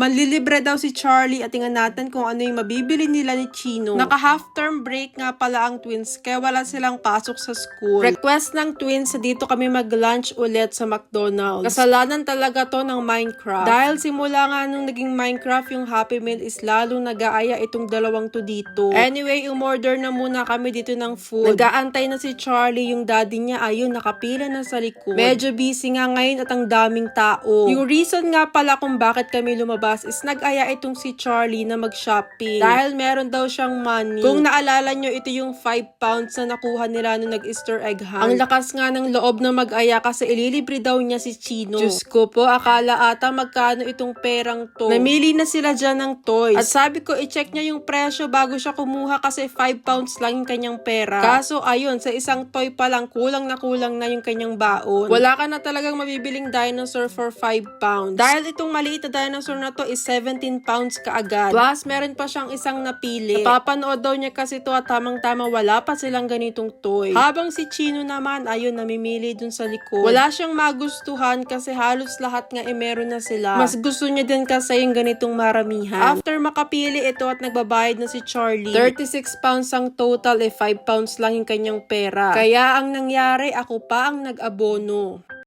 Manlilibre daw si Charlie at tingnan natin kung ano yung mabibili nila ni Chino. Naka half term break nga pala ang twins kaya wala silang pasok sa school. Request ng twins sa dito kami mag-lunch ulit sa McDonald's. Kasalanan talaga to ng Minecraft. Dahil simula nga nung naging Minecraft yung Happy Meal is lalong nag-aaya itong dalawang to dito. Anyway, umorder na muna kami dito ng food. Nag-aantay na si Charlie, yung daddy niya ayun nakapila na sa likod. Medyo busy nga ngayon at ang daming tao. Yung reason nga pala kung bakit kami lumabas is nag-aya itong si Charlie na mag-shopping. Dahil meron daw siyang money. Kung naalala nyo, ito yung 5 pounds na nakuha nila nung nag-easter egg hunt. Ang lakas nga ng loob na mag-aya kasi ililibre daw niya si Chino. Diyos ko po, akala ata magkano itong perang to. Namili na sila dyan ng toys. At sabi ko, i-check niya yung presyo bago siya kumuha kasi 5 pounds lang yung kanyang pera. Kaso, ayun, sa isang toy pa lang, kulang na kulang na yung kanyang baon. Wala ka na talagang mabibiling dinosaur for 5 pounds. Dahil itong maliit na dinosaur na to is 17 pounds kaagad. Plus, meron pa siyang isang napili. Napapanood daw niya kasi to at tamang-tama wala pa silang ganitong toy. Habang si Chino naman, ayun, namimili dun sa likod. Wala siyang magustuhan kasi halos lahat nga eh meron na sila. Mas gusto niya din kasi yung ganitong maramihan. After makapili ito at nagbabayad na si Charlie, 36 pounds ang total eh 5 pounds lang yung kanyang pera. Kaya ang nangyari, ako pa ang nag-abono.